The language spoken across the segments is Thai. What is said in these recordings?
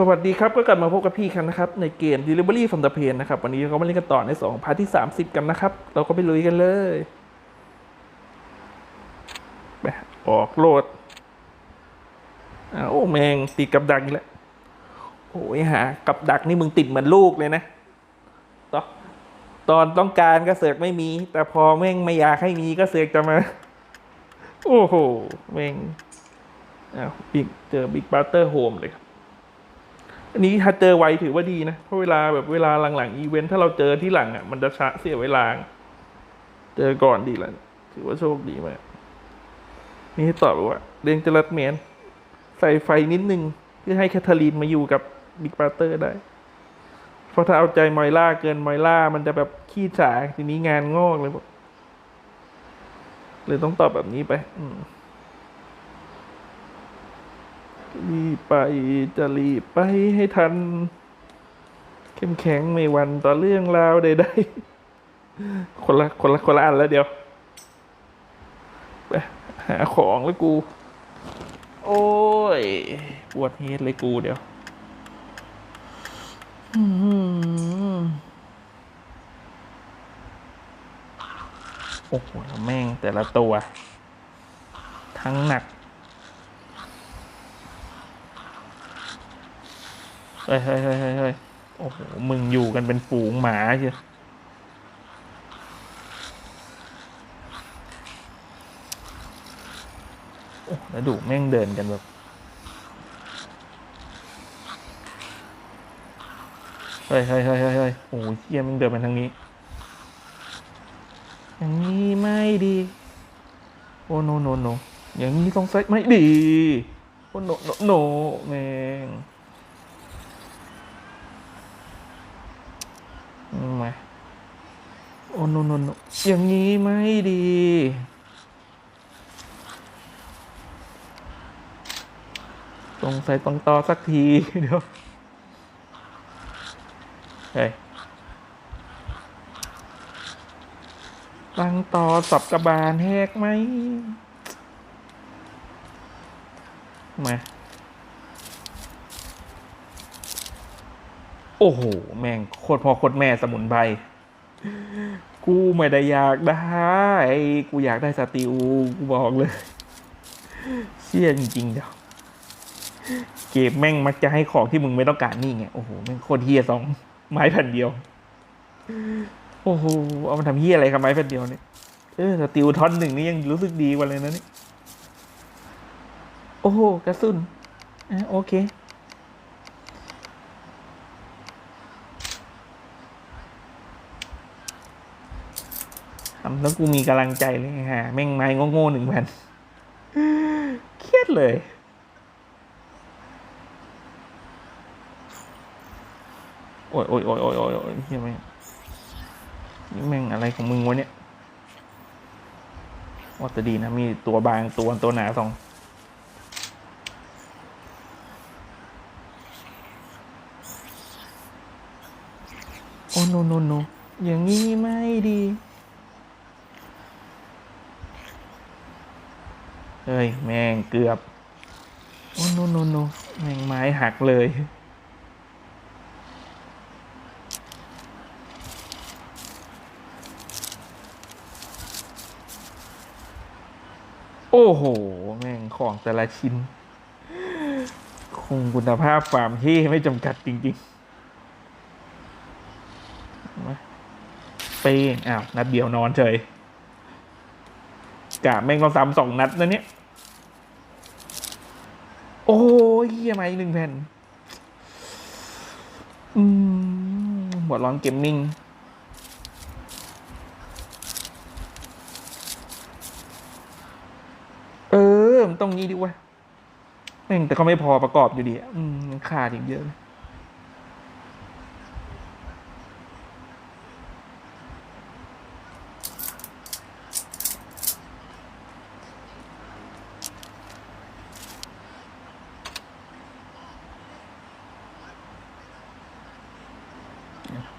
สวัสดีครับ ก็กลับมาพบกับพี่กันนะครับ ในเกม Delivery from the Pain นะครับ วันนี้เราก็มาเล่นกันต่อใน2พาร์ทที่ 30 กันนะครับ เราก็ไปลุยกันเลยไปออกโหลดอ้าวโอ้แมงติดกับดักอีกแล้วโอ้ยหากับดักนี่มึงติดเหมือนลูกเลยนะตอนตอนต้องการก็เสือกไม่มี แต่พอแม่งไม่อยากให้มีก็เสือกจะมา โอ้โหแม่งอ้าวบิ๊กเจอบิ๊กบัตเตอร์โฮมเลยครับ อันนี้ถ้าเจอไวถือว่าดีนะ เพราะเวลาแบบเวลาหลังๆอีเวนต์ถ้าเราเจอที่หลังอะมันจะช้าเสียเวลา เจอก่อนดีแล้วถือว่าโชคดีมาก นี่ให้ตอบว่าเรียงจรัสแมนใส่ไฟนิดนึง เพื่อให้แคทเธอรีนมาอยู่กับบิ๊กปาเตอร์ได้ เพราะถ้าเอาใจมอยล่าเกินมอยล่ามันจะแบบขี้ฉาทีนี้งานงอกเลยบอกเลยต้องตอบแบบนี้ไป อืม รีบไปจะรีบไปให้ทัน เข้มแข็งไม่วันต่อเรื่องราวใดๆคนละคนละคนละอันแล้วเดียว ไป หาของแล้วกู โอ้ย ปวดเฮดเลยกูเดี๋ยวอื้อหือโอ้โหแม่งแต่ละตัว ทั้งหนัก เฮ้ยเฮ้ยเฮ้ยเฮ้ยโอ้โห มึงอยู่กันเป็นฝูงหมาเชียวโอ้แล้วดูแม่งเดินกันแบบเฮ้ยเฮ้ยเฮ้ยเฮ้ยโอ้ยเฮียม่งเดินมาทางนี้ อย่างนี้ไม่ดี โอ้โนโนโนอย่างนี้ต้องใส่ไม่ดี โอ้โนโนโนแม่ง มาโอ้นนนอย่างนี้ไม่ดีตรงใส่ตรงต่อสักที เดี๋ยว เฮ้ยตั้งต่อสับกระบาลแหกไหม มา โอ้โห แม่งโคตรพ่อโคตรแม่สมุนไพรกูไม่ได้อยากได้ กูอยากได้สติลกูบอกเลย เชี่ยจริงๆเดี๋ยวเกมแม่งมักจะให้ของที่มึงไม่ต้องการนี่ไง โอ้โห แม่งโคตรเฮียสองไม้แผ่นเดียว โอ้โห เอามาทำเฮียอะไรกับไม้แผ่นเดียวเนี่ย เออสติลท่อนหนึ่งนี่ยังรู้สึกดีกว่าเลยนะนี่ โอ้โห กระสุนอะโอเคำแล้วกูมีกำลังใจเลยฮะแม่งไม้โง่ๆหนึ่งแผ่นเครียดเลยโอ้ยโอ้ยโอ้ยโอ้ยโอ้ยโอ้ยเฮียแม่งนี่แม่งอะไรของมึงวะเนี่ยว่าแต่ดีนะมีตัวบางตัวตัวหนาสองโอ้โนโนโนอย่างนี้ไม่ดี เฮ้ย แม่งเกือบโอ้โนโนโนแม่งไม้หักเลยโอ้โห แม่งของแต่ละชิ้น คงคุณภาพฟาร์มที่ไม่จำกัดจริงๆมาเป้งอ้าว นัดเดียวนอนเฉย กะแม่งต้องซ้ำสองนัดนะเนี่ย โอ้ยเฮียมาอีกหนึ่งแผ่น อืมบอดร้อนเกมมิ่งเออมันต้องงี้ดิวะแม่งแต่ก็ไม่พอประกอบอยู่ดีอะอืมขาดอีกเยอะเลย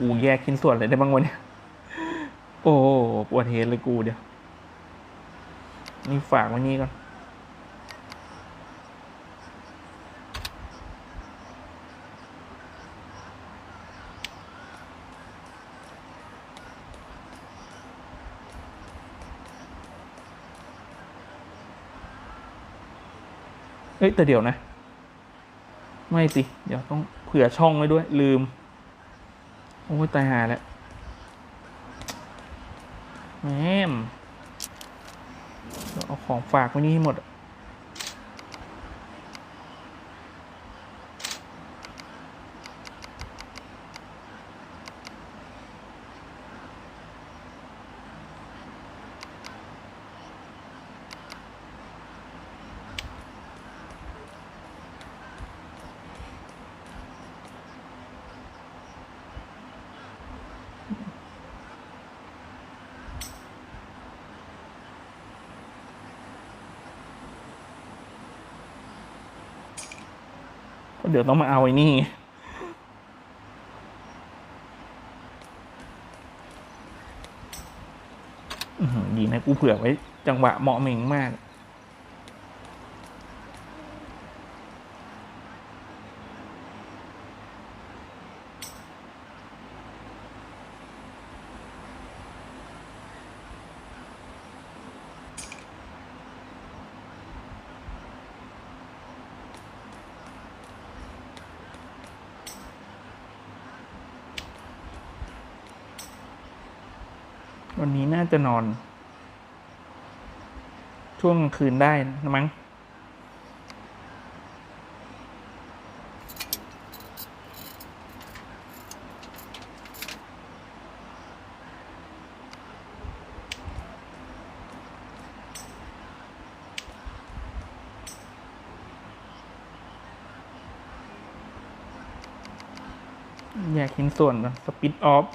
กูแยกชิ้นส่วนอะไรได้บ้างวะเนี่ย โอ้ปวดเฮดเลยกูเดี๋ยว นี่ฝากไว้นี่ก่อนเอ้ยแต่เดี๋ยวนะ ไม่สิ เดี๋ยวต้องเผื่อช่องไว้ด้วย ลืม โอ้ยตายหาแล้วแหมเดี๋ยวเอาของฝากไว้นี่ให้หมด เดี๋ยวต้องมาเอาไอ้นี่ ดีนะกูเผื่อไว้ จังหวะเหมาะเหม่งมาก วั น่าจะนอน ช่วงคืนได้นะมั้งอยากเห็นส่วนสปิดออฟ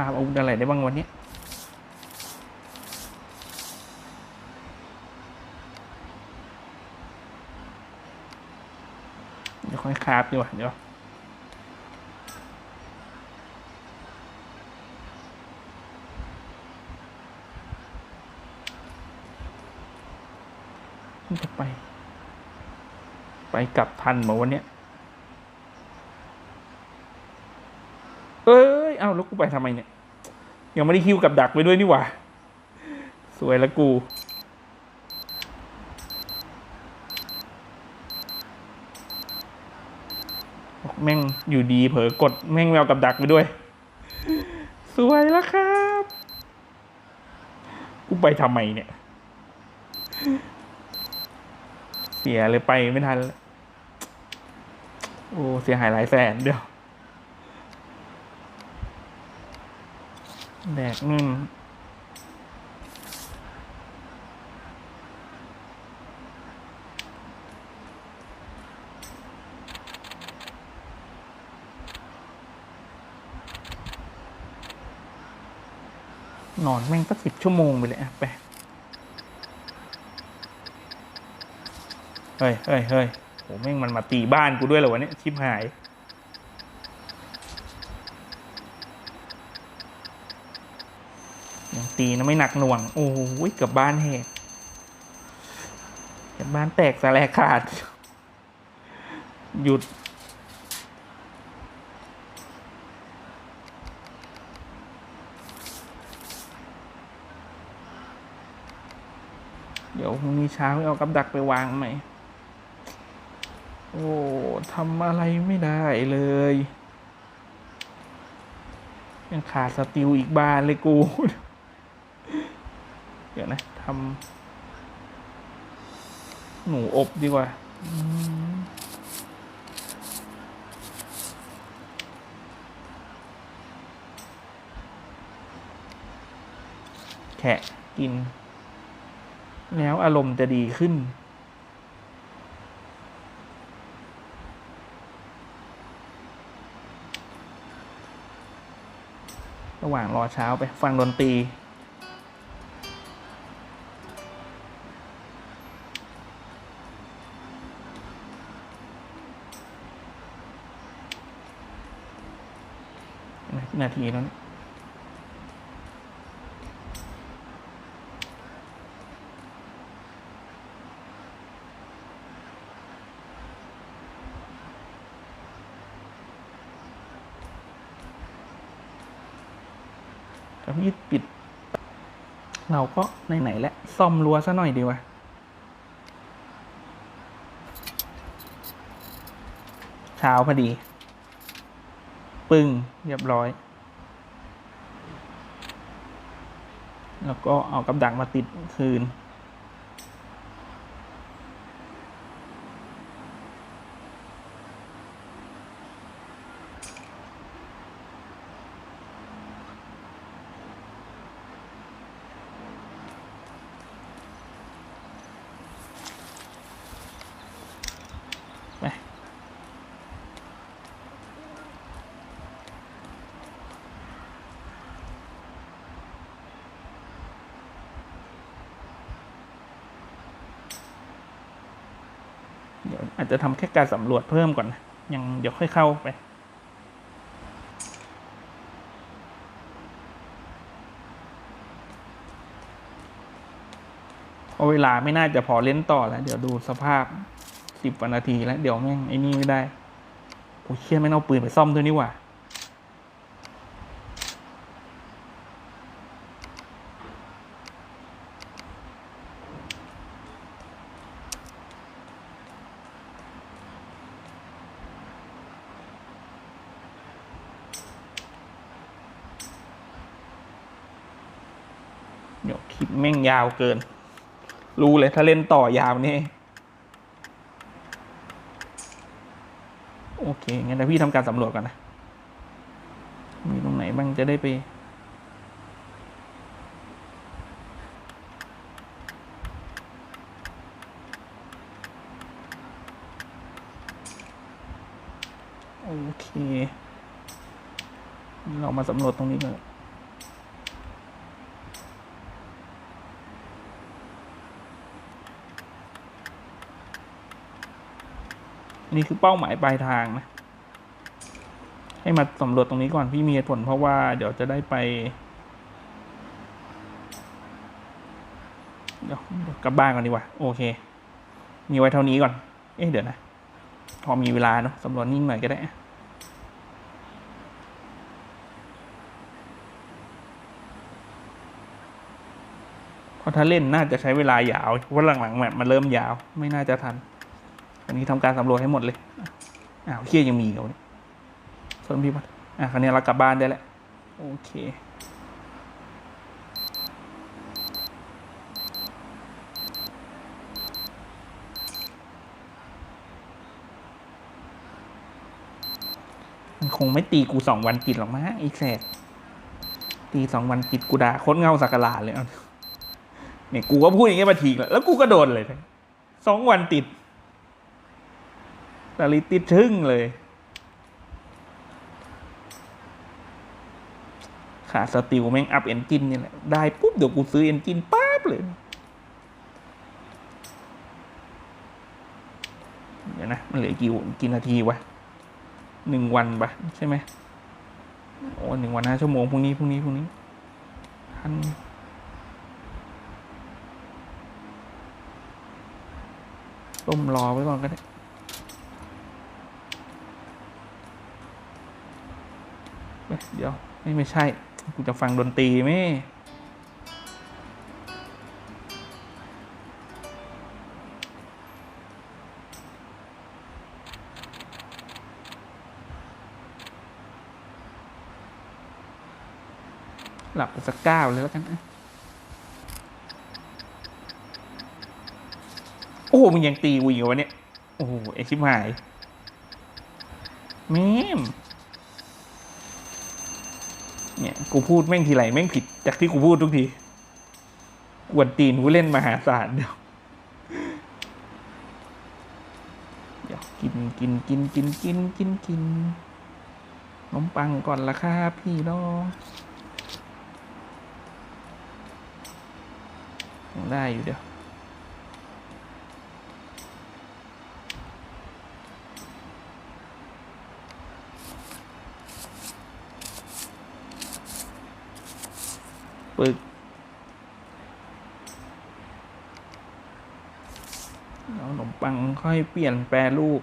าอาวุธอะไรได้บ้างวันนี้เดี๋ยวค่อยคาบดีกว่าเดี๋ยวจะไป ไปกลับทันเหมาวันเนี้ย เอ้ย เอ้าแล้วกูไปทำไมเนี่ย ยังไม่ได้คิวกับดักไปด้วยนี่หว่า สวยละกู แม่งอยู่ดีเผลอกดแม่งแมวกับดักไปด้วย สวยแล้วครับกูไปทำไมเนี่ย เสียเลยไปไม่ทัน โอ้ เสียหายหลายแสนเดียว แดกนึ่นอนแม่งก็สิบชั่วโมงไปเลยอะไป เฮ้ยเฮ้ยเฮ้ยโหแม่งมันมาตีบ้านกูด้วยเหรอวะเนี่ยชิบหาย ยัง ตีนะไม่หนักหน่วง โอ้ยเกับบ้านเหตุเกับบ้านแตกสลายขาด หยุด เดี๋ยวพรุ่งนี้เช้าเอากับดักไปวางไหม โอ้ทำอะไรไม่ได้เลยยังขาดสติลอีกบานเลยกู เดี๋ยวนะทำหนูอบดีกว่าแขะกิน แล้วอารมณ์จะดีขึ้น ระหว่างรอเช้าไปฟังดนตรี นาทีแล้วนี่ยแต่พี่ปิด เราก็ไหนๆแล้วซ่อมรั้วซะหน่อยดีกว่าเช้าพอดี ปึ้งเรียบร้อย แล้วก็เอากับดักมาติดคืน เดี๋ยวอาจจะทำแค่การสำรวจเพิ่มก่อนนะยังเดี๋ยวค่อยเข้าไปเพราเวลาไม่น่าจะพอเล่นต่อแล้ว เดี๋ยวดูสภาพสิบนาทีแล้ว เดี๋ยวแม่งไอ้นี่ไม่ได้โอ้เชี่ยไม่เอาปืนไปซ่อมด้วยนี่หว่า เดี๋ยวคลิปแม่งยาวเกิน รู้เลยถ้าเล่นต่อยาวนี่ โอเค งั้นเดี๋ยวพี่ทำการสำรวจก่อนนะ มีตรงไหนบ้างจะได้ไปโอเค เรามาสำรวจตรงนี้ก่อน นี่คือเป้าหมายปลายทางนะ ให้มาสำรวจตรงนี้ก่อนพี่มีเหตุผลเพราะว่าเดี๋ยวจะได้ไป เดี๋ยวกลับบ้านก่อนดีกว่า โอเค มีไว้เท่านี้ก่อน เอ๊ะเดี๋ยวนะ พอมีเวลาเนาะสำรวจนิ่งหน่อยก็ได้เพราะถ้าเล่นน่าจะใช้เวลายาวเพราะหลังๆแบบมันเริ่มยาว ไม่น่าจะทัน อันนี้ทำการสำรวจให้หมดเลยอ้าวเคียยังมีอีกับเนี่ยส่วนพี่พัดอะคราวนี้เรากลับบ้านได้แล้ว โอเคมันคงไม่ตีกูสองวันติดหรอกมั้งไอ้แสบตีสองวันติดกูด่าโคตรเงาสักกะลาเลยเอาเนี่ยกูก็พูดอย่างเงี้ยมาทีแล้วแล้วกูก็โดนเลยสองวันติด ตาลิติดชึ่งเลย ขาสติลแม่งอัพเอนจินนี่แหละ ได้ปุ๊บ เดี๋ยวกูซื้อเอนจินปั๊บเลย เดี๋ยวนะ มันเหลือกี่กี่นาทีวะหนึ่งวันปะใช่ไหมโอ้หนึ่งวันห้าชั่วโมงพรุ่งนี้พรุ่งนี้พรุ่งนี้ทันต้มรอไว้ก่อนก็ได้ เอ้ยเดี๋ยวไม่ไม่ใช่ กูจะฟังดนตรีไหมหลับไปสักเก้าเลยแล้วกันโอ้โหมึงยังตีกูอยู่วะเนี่ย โอ้โหไอชิบหายแม่ม เนี่ยกูพูดแม่งทีไรแม่งผิดจากที่กูพูดทุกทีกวนตีนกูเล่นมหาศาลเดี๋ยวเดี๋ยวกินกินกินกินกินกินกินขนมปังก่อนละครับพี่น้องยังได้อยู่เดี๋ยว ฝึกเอาขนมปังค่อยเปลี่ยนแปรรูป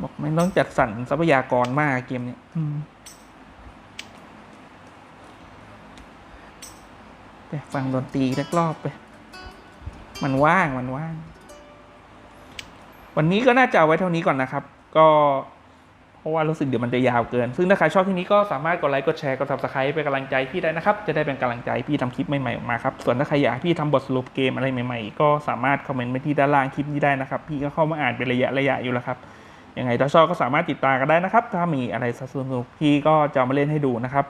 บอกไม่ต้องจัดสรรทรัพยากรมากเกมเนี้ยอืมไปฟังดนตรีสักรอบไป มันว่าง มันว่าง วันนี้ก็น่าจะเอาไว้เท่านี้ก่อนนะครับ ก็เพ ราะว่ารู้สึกเดี๋ยวมันจะยาวเกิน ซึ่งถ้าใครชอบที่นี้ก็สามารถกดไลค์กดแชร์กด subscribe เป็นกำลังใจพี่ได้นะครับ จะได้เป็นกำลังใจพี่ทำคลิปใหม่ๆออกมาครับ ส่วนถ้าใครอยากพี่ทำบทสรุปเกมอะไรใหม่ๆ ก็สามารถคอมเมนต์ไว้ที่ด้านล่างคลิปนี้ได้นะครับ พี่ก็เข้ามาอ่านเป็นระยะระยะอยู่แล้วครับ ยังไงถ้าชอบก็สามารถติดตามกันได้นะครับ ถ้ามีอะไรสนุกๆพี่ก็จะมาเล่นให้ดูนะครับ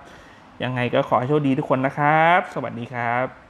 ยังไงก็ขอให้โชคดีทุกคนนะครับ สวัสดีครับ